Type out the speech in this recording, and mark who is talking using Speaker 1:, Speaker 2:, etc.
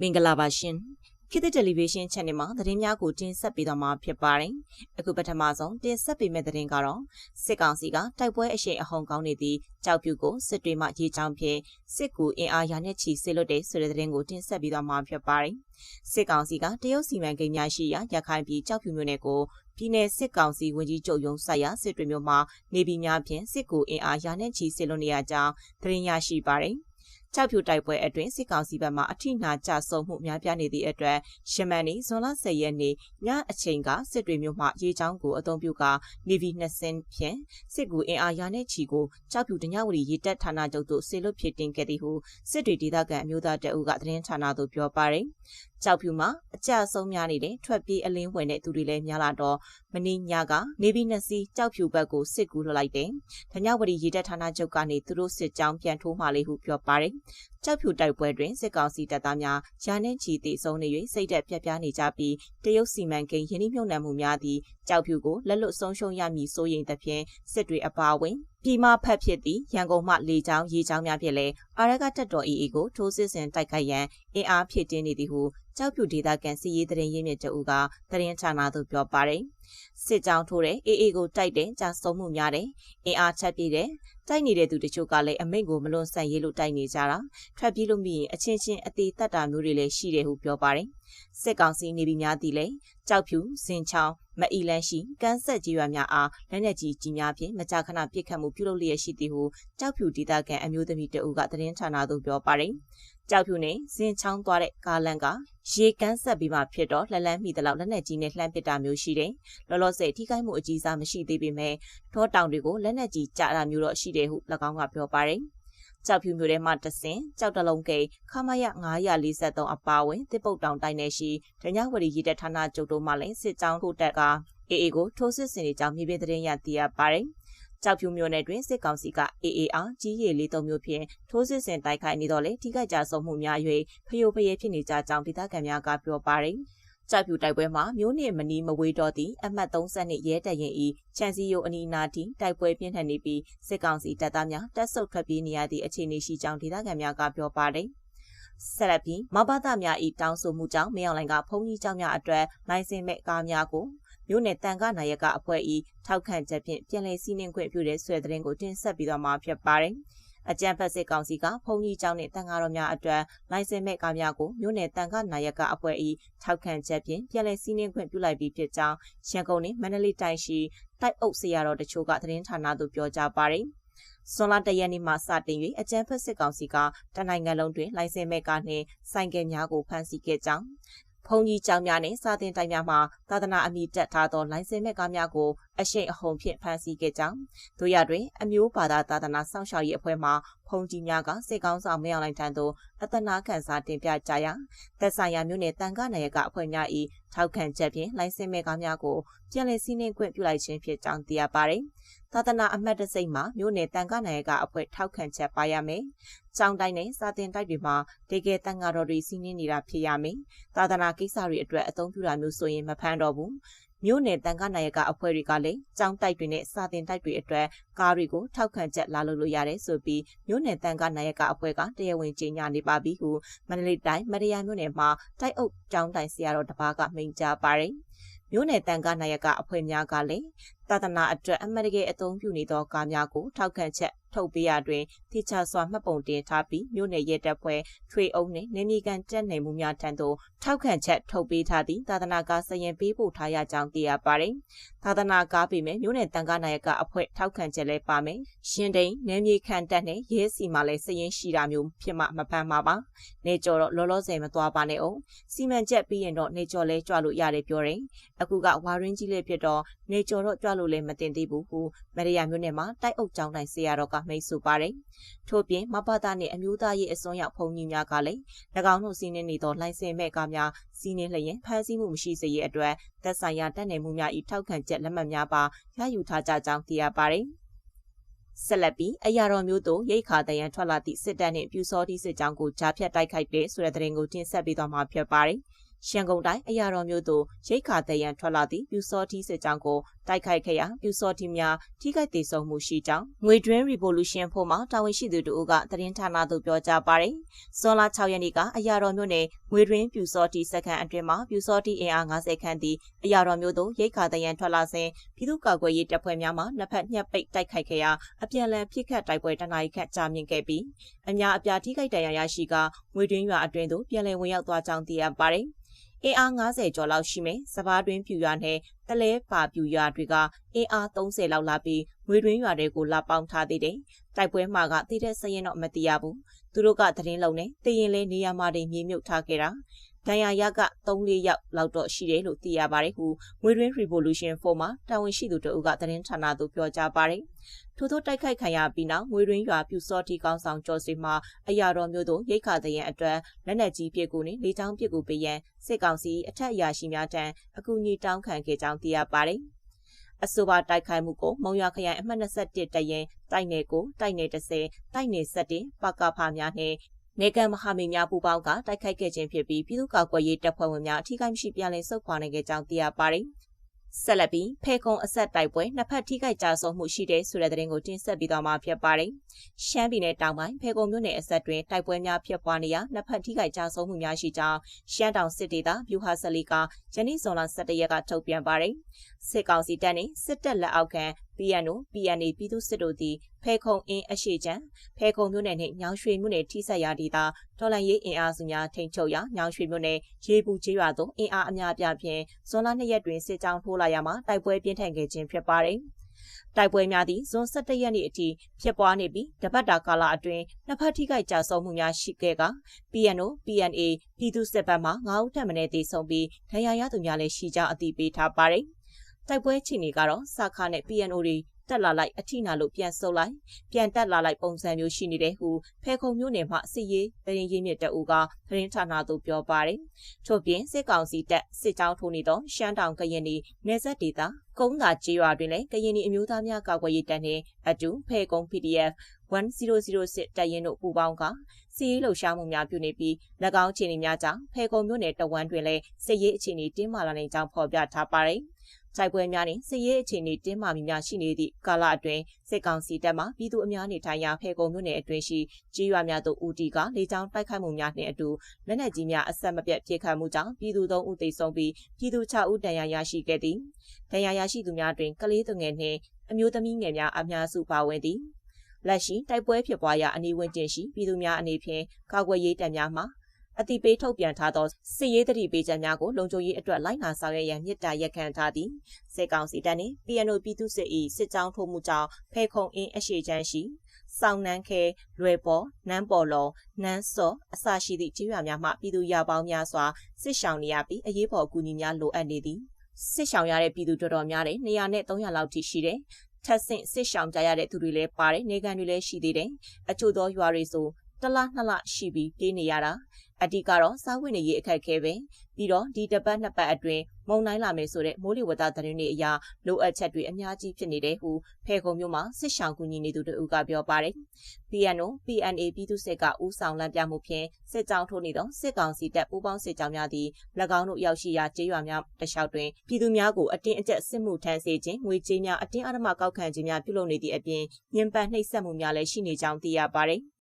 Speaker 1: မင်္ဂလာပါရှင်ခေတ်သစ်တယ်လီဗေးရှင်း channel မှာသတင်းများကိုတင်ဆက်ပေးသွားမှာဖြစ်ပါတယ်အခုပထမဆုံးတင်ဆက်ပေးမယ့်သတင်းကတော့စစ်ကောင်စီကတိုက်ပွဲအရှိန်အဟုန်ကောင်းနေသည့်ကြောက်ဖြူကိုစစ်တွေမှရေချောင်းဖြင့်စစ်ကူအင်အားရာနဲ့ချီဆစ်လွတ်တဲ့ဆိုတဲ့သတင်းကိုတင်ဆက်ပေးသွားမှာဖြစ်ပါတယ်စစ်ကောင်စီကတရုတ်စီမံကိန်းများရှိရာရခိုင်ပြည်ကြောက်ဖြူမြို့နယ်ကိုပြည်내စစ်ကောင်စီဝန်ကြီးချုပ်ရုံးဆိုင်ရာစစ်တွေမြို့မှာနေပြည်များဖြင့်စစ်ကူအင်အားရာနဲ့ချီဆစ်လွတ်နေရကြောင်းသတင်းရရှိပါတယ် ကြောက်ဖြူတိုက်ပွဲအတွင်းစစ်ကောင်စီဘက်မှအထိနာကြဆုံမှုများပြားနေသည့်အတွက်ရှမန်နီဇွန်လ10ရက်နေ့ညအချိန်ကစစ်တွေမြို့မှရေချောင်းကိုအုံပြုကနေဗီ2ဆင်းဖြင့်စစ်ကူအင်အားရာနဲ့ချီကိုကြောက်ဖြူတညဝရီရေတက်ဌာနချုပ်သို့ဆေလွတ်ဖြစ်တင်ခဲ့သည်ဟုစစ်တွေဒေသခံအမျိုးသားတအုပ်ကသတင်းဌာနသို့ပြောပါရယ်ကြောက်ဖြူမှာအကြအဆုံးများနေတဲ့ထွက်ပြေးအလင်းဝင်တဲ့သူတွေလည်းများလာတော့မင်းညကနေဗီ2စီးကြောက်ဖြူဘက်ကိုစစ်ကူလှလိုက်တယ်။ဓညဝရီရေတက်ဌာနချုပ်ကနေသူတို့စစ်ကြောင်းပြန်ထိုးမှလေးဟုပြောပါရယ်ကြောက်ဖြူတိုက်ပွဲတွင်စစ်ကောင်စီတပ်သားများရာနှင်းချီတည်ဆုံးနေ၍စိတ်သက်ပြက်ပြားနေကြပြီးတရုတ်စီမံကိန်းယင်းနှိမ့်နှံမှုများသည့်ကြောက်ဖြူကိုလက်လွတ်ဆုံးရှုံးရမည်စိုးရိမ်သဖြင့်စစ်တွေအပါအဝင် ပြည်မဖက်ဖြစ်သည့်ရန်ကုန်မှလေကြောင်းရေကြောင်းများဖြင့်လည်းအာရကတက်တော် AA ကိုထိုးစစ်ဆင်တိုက်ခိုက်ရန်အင်အားဖြည့်တင်းနေသည်ဟုကြောက်ဖြူဒေသကန်စီရေးတရင်ရင်းမြစ်တအူကတရင်ဌာနသို့ပြောပါတယ်စစ်ကြောင်းထိုးတဲ့ AA ကိုတိုက်တဲ့ကြာဆုံးမှုများတယ်အင်အားချက်ပြည့်တဲ့တိုက်နေတဲ့သူတချို့ကလည်းအမိန့်ကိုမလွန်ဆန်ရေးလို့တိုက်နေကြတာထွက်ပြေးလို့မိရင်အချင်းချင်းအသေးတက်တာမျိုးတွေလည်းရှိတယ်ဟုပြောပါတယ်စစ်ကောင်စီနေပြည်များသည်လည်းကြောက်ဖြူစင်ချောင်းမအီလန်ရှိကန်းဆက်ကြီးရွာများအားလက်နက်ကြီးကြီးများဖြင့်မကြာခဏပစ်ခတ်မှုပြုလုပ်လျက်ရှိသည်ဟုကြောက်ဖြူဒေသခံအမျိုးသမီးတအုပ်ကသတင်းဌာနသို့ပြောပါတယ်ကြောက်ဖြူနဲ့ဇင်ချောင်းသွားတဲ့ကားလန်ကရေကန်းဆက်ပြီးမှဖြစ်တော့လှလန်းမိတဲ့လောက်လက်နက်ကြီးနဲ့လှမ်းပစ်တာမျိုးရှိတယ်။လောလောဆယ်ထိခိုက်မှုအကြီးစားမရှိသေးပေမဲ့ထောတောင်တွေကိုလက်နက်ကြီးကြတာမျိုးတော့ရှိတယ်ဟု၎င်းကပြောပါတယ်။ ကြောက်ဖြူမျိုးထဲမှာတဆင်ကြောက်တလုံးကိခမရ943အပါဝင်တစ်ပုတ်တောင်တိုင်းနယ်ရှိဒညဝရီရည်တဲ့ဌာနကျုပ်တို့မှလည်းစစ်ကြောင်းထိုးတက်ကအေအေကိုထိုးစစ်ဆင်နေကြောင်းမြေပြင်သတင်းရသိရပါတယ်။ကြောက်ဖြူမြို့နယ်တွင်စစ်ကောင်စီက AAR ကြီးရည်လေးသုံးမျိုးဖြင့်ထိုးစစ်ဆင်တိုက်ခိုက်နေတော့လေထိခိုက်ကြဆုံးမှုများ၍ဖျို့ဖျဲဖြစ်နေကြကြောင်းဒေသခံများကပြောပါတယ်။ ကြောက်ဖြူတိုက်ပွဲမှာမျိုးနှင့်မနီးမဝေးတော့သည့်အမှတ်30နှစ်ရဲတပ်ရင်ဤချန်စီယိုအနီနာတီတိုက်ပွဲပြင်းထန်နေပြီးစစ်ကောင်စီတပ်သားများတပ်ဆုပ်ထွက်ပြေးနေရသည့်အခြေအနေရှိကြောင်းဒေသခံများကပြောပါတယ်ဆက်လက်ပြီးမဘာသာများဤတောင်းဆိုမှုကြောင့်မင်းအောင်လိုင်ကဖုန်ကြီးကြောင့်များအတွက်လိုင်စင်မဲ့ကားများကိုမြို့နယ်တန်ခါနိုင်ရကအဖွဲ့ဤထောက်ခံချက်ဖြင့်ပြန်လည်စီးနှင်းခွင့်ပြုတဲ့ဆွဲသတင်းကိုတင်ဆက်ပြီးတော့မှာဖြစ်ပါတယ်။ အကြံဖက်စစ်ကောင်စီကဖုန်ကြီးကျောင်းနဲ့တန်ခါတော်များအတွက်လိုင်စင်မဲ့ကားများကိုမြို့နယ်တန်ခနာယကအဖွဲ့၏ထောက်ခံချက်ဖြင့်ပြန်လည်စီးနှင်းခွင့်ပြုလိုက်ပြီးဖြစ်ကြောင်းရန်ကုန်နဲ့မန္တလေးတိုင်းရှိတိုက်အုပ်ဆရာတော်တချို့ကသတင်းဌာနသို့ပြောကြားပါတယ်။ဆွန်လာတရက်နေ့မှစတင်၍အကြံဖက်စစ်ကောင်စီကတနိုင်ငံလုံးတွင်လိုင်စင်မဲ့ကားနှင့်ဆိုင်ကယ်များကိုဖမ်းဆီးခဲ့ကြောင်းဘုံကြီးကျောင်းများနဲ့စာသင်တိုက်များမှာသာသနာအမိတက်ထားသောလိုင်စင်မဲ့ကားများကို အရှိန်အဟုန်ဖြင့်ဖမ်းဆီးခဲ့ကြောင်းတို့ရတွင်အမျိုးဘာသာသာသနာစောင့်ရှောက်ရေးအဖွဲ့မှဖုန်ကြီးများကစစ်ကောင်းဆောင်မင်းအောင်လှိုင်ထံသို့အသနာခံစာတင်ပြကြရာသက်ဆိုင်ရာမြို့နယ်တန်ခနိုင်ရကအဖွဲ့များ၏ထောက်ခံချက်ဖြင့်လိုင်စင်မဲ့ကားများကိုပြန်လည်စီးနှင်းခွင့်ပြုလိုက်ခြင်းဖြစ်ကြောင်းသိရပါတယ်။သာသနာအမှတ်တစိမ့်မှာမြို့နယ်တန်ခနိုင်ရကအဖွဲ့ထောက်ခံချက်ပါရမယ်။ကျောင်းတိုင်းနဲ့စာတင်တိုက်တွေမှာဒေကေတန်ဃာတော်တွေစီးနှင်းနေတာဖြစ်ရမယ်။သာသနာကိစ္စတွေအတွက်အသုံးပြုတာမျိုးဆိုရင်မဖမ်းတော့ဘူး မြို့နယ်တန်ခနာယကအဖွဲ့တွေကလည်းကြောင်းတိုက်တွေနဲ့စာတင်တိုက်တွေအတွက်ကားတွေကိုထောက်ခံချက်လာလို့လို့ရတယ်ဆိုပြီးမြို့နယ်တန်ခနာယကအဖွဲ့ကတရားဝင်ကြေညာနေပါပြီဟုမန္တလေးတိုင်းမရယာမြို့နယ်မှာတိုက်အုပ်ကျောင်းတိုင်ဆရာတော်တပါးကမိန့်ကြားပါတယ်မြို့နယ်တန်ခနာယကအဖွဲ့များကလည်းသာသနာအတွက်အမတ်တကယ်အသုံးပြုနေသောကားများကိုထောက်ခံချက် ထုတ်ပေးရတွင်ထိချစွာမှတ်ပုံတင်ထားပြီးမြို့နယ်ရဲတပ်ဖွဲ့ထွေအုပ်နှင့်နေမီကန်တက်နေမှုများထံသို့ထောက်ခံချက်ထုတ်ပေးထားသည့်သာသနာကားစရင်ပေးပို့ထားရကြောင်းသိရပါတယ်။သာသနာကားပေမဲ့မြို့နယ်တန်ခါနာယကအဖွဲ့ထောက်ခံချက်လည်းပါမယ်။ရှင်တိန်နေမြေခံတက်နဲ့ရဲစီမှလည်းစရင်ရှိတာမျိုးဖြစ်မှမဖမ်းပါပါ။နေကျော်တော့လောလောဆယ်မသွားပါနဲ့အောင်။စီမံချက်ပြီးရင်တော့နေကျော်လဲကြွလို့ရတယ်ပြောတယ်။အခုကဝါရင်းကြီးလေးဖြစ်တော့နေကျော်တော့ကြွလို့လည်းမတင်သေးဘူးဟုမရရမြို့နယ်မှာတိုက်အုပ်ကျောင်းတိုင်းဆရာတော်ကမိတ်ဆိုပါတယ်။ထို့ပြင်မပတာနှင့်အမျိုးသားရေးအစွန်းရောက်ဖုန်ကြီးများကလည်း၎င်းတို့စီးနှင်းနေသောလိုင်စင်မဲ့ကားများစီးနှင်းလျင်ဖမ်းဆီးမှုမရှိစေရအတွက်သက်ဆိုင်ရာတပ်နယ်မှုများ၏ထောက်ခံချက်လက်မှတ်များပါရယူထားကြကြောင်းသိရပါတယ်။ဆက်လက်ပြီးအရာတော်မျိုးတို့ရိတ်ခါတရန်ထွက်လာသည့်စစ်တပ်နှင့်ပြူစောတိစစ်ကြောင်းကိုကြားဖြတ်တိုက်ခိုက်တဲ့ဆိုတဲ့သတင်းကိုတင်ဆက်ပေးသွားမှာဖြစ်ပါတယ်။ရှန်ကုန်တိုင်းအရာတော်မျိုးသို့ရိတ်ခါတရန်ထွက်လာသည့်ပြူစောတိစစ်ကြောင်းကို တိုက်ခိုက်ခဲ့ရာပြူစောတိများထိခိုက်ဒေဆုံးမှုရှိကြောင်းငွေတွင်း Revolution ဖို့မှာတာဝန်ရှိသူတို့ကသတင်းဌာနသို့ပြောကြားပါတယ်။ဇွန်လ6ရက်နေ့ကအရာတော်မြို့နယ်ငွေတွင်းပြူစောတိစခန်းအတွင်းမှာပြူစောတိအင်အား50ခန့်သည့်အရာတော်မြို့သို့ရိတ်ခါတရန်ထွက်လာစဉ်ပြည်သူ့ကာကွယ်ရေးတပ်ဖွဲ့များမှနှစ်ဖက်ညှက်ပိတ်တိုက်ခိုက်ခဲ့ရာအပြန်အလှန်ပြစ်ခတ်တိုက်ပွဲတနအီခန့်ကြာမြင့်ခဲ့ပြီးအများအပြားထိခိုက်ဒဏ်ရာရရှိကငွေတွင်းရွာအတွင်းသို့ပြန်လည်ဝင်ရောက်သွားကြောင်းသိရပါတယ်။ အင်အား90ကျော်လောက်ရှိမယ်။စပားတွင်းပြူရွာနဲ့တလဲပါပြူရွာတွေကအင်အား30လောက်လာပြီးငွေတွင်းရွာတွေကိုလာပေါင်းထားသေးတယ်။တိုက်ပွဲမှာကတည်တဲ့စရင်တော့မသိရဘူး။သူတို့ကသတင်းလုံးနဲ့တည်ရင်လဲနေရာမှာတွေမြေမြုပ်ထားခဲ့တာ။ ဒဏ်ရာရက3-4ယောက်လောက်တော့ရှိတယ်လို့သိရပါတယ်ဟုငွေတွင်း Revolution 4မှာတာဝန်ရှိသူတို့ကသတင်းဌာနသို့ပြောကြားပါတယ်။ထို့သောတိုက်ခိုက်ခံရပြီးနောက်ငွေတွင်းရွာပြူစောတိကောင်းဆောင်ကျော်စီမှာအရာတော်မျိုးတို့ရိတ်ခါတဲ့ရန်အတွက်လက်နက်ကြီးပစ်ကူနဲ့လေကြောင်းပစ်ကူပေးရန်စစ်ကောင်စီအထက်အရာရှိများထံအကူအညီတောင်းခံခဲ့ကြောင်းသိရပါတယ်။အဆိုပါတိုက်ခိုက်မှုကိုမုံရွာခရိုင်အမှတ်21တရင်တိုက်နယ်ကိုတိုက်နယ်30တိုက်နယ်7ပကဖများနဲ့ နေကံမဟာမိတ်များပူးပေါင်းကတိုက်ခိုက်ခဲ့ခြင်းဖြစ်ပြီးပြည်သူ့ကာကွယ်ရေးတပ်ဖွဲ့ဝင်များအထူးကိမရှိပြန်လည်ဆုတ်ခွာနိုင်ခဲ့ကြောင်းသိရပါတယ်။ဆက်လက်ပြီးဖေကုံအဆက်တိုက်ပွဲနှစ်ဖက်ထိခိုက်ကြဆုံးမှုရှိတဲ့ဆိုတဲ့သတင်းကိုတင်ဆက်ပြီးတော့မှာဖြစ်ပါတယ်။ရှမ်းပြည်နယ်တောင်ပိုင်းဖေကုံမြို့နယ်အဆက်တွင်တိုက်ပွဲများဖြစ်ပွားနေရာနှစ်ဖက်ထိခိုက်ကြဆုံးမှုများရှိကြောင်းရှမ်းတောင်စစ်ဒေသဗျူဟာဆလီကယနေ့ဇွန်လ17ရက်ကထုတ်ပြန်ပါတယ်။စစ်ကောင်စီတပ်နှင့်စစ်တပ်လက်အောက်ခံ PNO PNA ပြည်သူစစ်တို့သည်ဖဲခုံအင်းအရှိချံဖဲခုံမြို့နယ်နှင့်ညောင်ရွှေမြို့နယ်ထိစပ်ရာဒေသတော်လန်ရေးအင်အားစုများထိန်းချုပ်ရာညောင်ရွှေမြို့နယ်ရေပူကျေးရွာသို့အင်အားအများပြားဖြင့်ဇွန်လ2ရက်တွင်စစ်ကြောင်းထိုးလာရမှတိုက်ပွဲပြင်းထန်ခဲ့ခြင်းဖြစ်ပါတယ်။တိုက်ပွဲများသည့်ဇွန်17ရက်နေ့အထိဖြစ်ပွားနေပြီးတပတ်တာကာလအတွင်းနှစ်ဖက်ထိခိုက်ကြဆုံးမှုများရှိခဲ့က PNO PNA ပြည်သူစစ်ဘက်မှ9ဦးထပ်မံတေဆုံးပြီးဒဏ်ရာရသူများလည်းရှိကြောင်းအသိပေးထားပါတယ်။ တိုက်ပွဲချီနေကတော့စာခနဲ့ PNO တွေတက်လာလိုက်အထိနာလို့ပြန်ဆုပ်လိုက်ပြန်တက်လာလိုက်ပုံစံမျိုးရှိနေတယ်ဟုဖဲခုံမျိုးနယ်မှစစ်ရေးတရင်ရင်းမြစ်တအူကသတင်းဌာနသို့ပြောပါတယ်။ထို့ပြင်စစ်ကောင်စီတပ်စစ်ကြောင်းထိုးနေသောရှမ်းတောင်ကရင်ပြည်နယ်စပ်ဒေသကုန်းသာကျေးရွာတွင်လည်းကရင်ပြည်အမျိုးသားများကာကွယ်ရေးတပ်နှင့်အတူဖဲကုံ PDF 1006တပ်ရင်းတို့ပူးပေါင်းကစီးရေးလှုပ်ရှားမှုများပြုနေပြီး၎င်းအခြေအနေများကြောင့်ဖဲကုံမြို့နယ်တဝမ်းတွင်လည်းစစ်ရေးအခြေအနေတင်းမာလာနိုင်ကြောင်းဖော်ပြထားပါတယ်။ တိုက်ပွဲများနှင့်စစ်ရေးအခြေအနေတင်းမာမှုများရှိနေသည့်ကာလအတွင်းစစ်ကောင်စီတပ်မှပြည်သူအများနေထိုင်ရာဖေကုံမြို့နယ်အတွင်းရှိကြေးရွာများသို့ဦးတီကလေကြောင်းတိုက်ခိုက်မှုများနှင့်အတူလက်နက်ကြီးများအဆက်မပြတ်ပစ်ခတ်မှုကြောင့်ပြည်သူ၃ဦးသေဆုံးပြီးပြည်သူ6ဦးဒဏ်ရာရရှိခဲ့သည်ဒဏ်ရာရရှိသူများတွင်ကလေးသူငယ်နှင့်အမျိုးသမီးငယ်များအများစုပါဝင်သည်လက်ရှိတိုက်ပွဲဖြစ်ပွားရာအနီးဝန်းကျင်ရှိပြည်သူများအနေဖြင့်ကာကွယ်ရေးတပ်များမှ အတိပေးထုတ်ပြန်ထားသောစစ်ရေးတတိပေးချက်များကိုလုံခြုံရေးအတွက်လိုက်နာဆောင်ရွက်ရန်မြစ်တာရက်ခံထားသည်စစ်ကောင်စီတပ်နှင့် PNO ပြည်သူစစ်၏စစ်ကြောင်းထိုးမှုကြောင့်ဖေခုံအင်းအရှိချမ်းရှိစောင်းနန်းခဲလွယ်ပေါ်နန်းပေါ်လုံးနန်းစောအစရှိသည့်ကျေးရွာများမှပြည်သူရာပေါင်းများစွာစစ်ရှောင်နေရပြီးအရေးပေါ်အကူအညီများလိုအပ်နေသည်စစ်ရှောင်ရတဲ့ပြည်သူတော်တော်များတယ်200နဲ့300လောက်ထိရှိတယ်ထက်ဆင့်စစ်ရှောင်ကြရတဲ့သူတွေလည်းပါတယ်နေကန်တွေလည်းရှိသေးတယ်အချို့သောရွာတွေဆိုတလားနှစ်လရှိပြီးပြေးနေရတာ အဓိကတော့စားဝတ်နေရေးအခက်အခဲပဲပြီးတော့ဒီတပတ်နှစ်ပတ်အတွင်းမုံတိုင်းလာမယ်ဆိုတဲ့မိုးလေဝသသတင်းတွေအရလိုအပ်ချက်တွေအများကြီးဖြစ်နေတယ်ဟုဖေခုံမြို့မှာစစ်ဆောင်ကူညီနေသူတို့ကပြောပါတယ်။ PNO PNA ပြည်သူ့စစ်ကဦးဆောင်လမ်းပြမှုဖြင့်စစ်ကြောင်းထိုးနေသောစစ်ကောင်စီတပ်ပူးပေါင်းစစ်ကြောင်းများသည်၎င်းတို့ရောက်ရှိရာကျေးရွာများတလျှောက်တွင်ပြည်သူများကိုအတင်းအကျပ်စစ်မှုထမ်းစေခြင်းငွေကြေးများအတင်းအဓမ္မကောက်ခံခြင်းများပြုလုပ်နေသည့်အပြင်ညှဉ်းပန်းနှိပ်စက်မှုများလည်းရှိနေကြောင်းသိရပါတယ်။